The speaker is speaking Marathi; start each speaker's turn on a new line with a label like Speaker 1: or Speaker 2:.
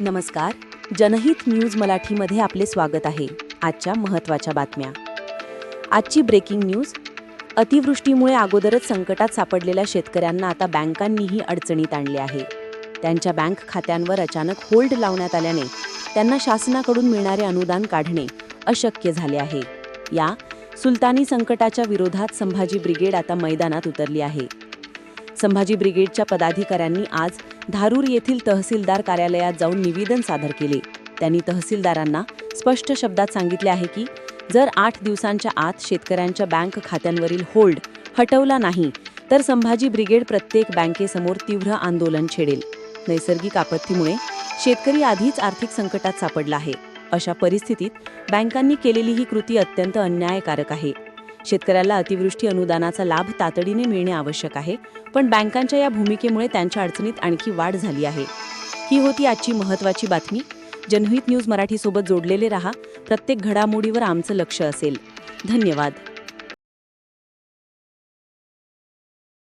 Speaker 1: नमस्कार. जनहित न्यूज मराठीमध्ये आपले स्वागत आहे. आजच्या महत्त्वाच्या बातम्या. आजची ब्रेकिंग न्यूज अतिवृष्टीमुळे अगोदरच संकटात सापडलेल्या शेतकऱ्यांना आता बँकांनीही अडचणीत आणले आहे. त्यांच्या बँक खात्यांवर अचानक होल्ड लावण्यात आल्याने त्यांना शासनाकडून मिळणारे अनुदान काढणे अशक्य झाले आहे. या सुलतानी संकटाच्या विरोधात संभाजी ब्रिगेड आता मैदानात उतरली आहे. संभाजी ब्रिगेडच्या पदाधिकाऱ्यांनी आज धारूर येथील तहसीलदार कार्यालयात जाऊन निवेदन सादर केले. त्यांनी तहसीलदारांना स्पष्ट शब्दात सांगितले आहे की जर आठ दिवसांच्या आत शेतकऱ्यांच्या बँक खात्यांवरील होल्ड हटवला नाही तर संभाजी ब्रिगेड प्रत्येक बँकेसमोर तीव्र आंदोलन छेडेल. नैसर्गिक आपत्तीमुळे शेतकरी आधीच आर्थिक संकटात सापडला आहे. अशा परिस्थितीत बँकांनी केलेली ही कृती अत्यंत अन्यायकारक आहे. शेतकऱ्याला अतिवृष्टी अनुदानाचा लाभ तातडीने मिळणे आवश्यक आहे पण बँकांच्या या भूमिकेमुळे त्यांच्या अडचणीत आणखी वाढ झाली आहे. ही होती आजची महत्त्वाची बातमी. जनहित न्यूज मराठीसोबत जोडलेले रहा प्रत्येक घडामोडीवर आमचं लक्ष असेल. धन्यवाद.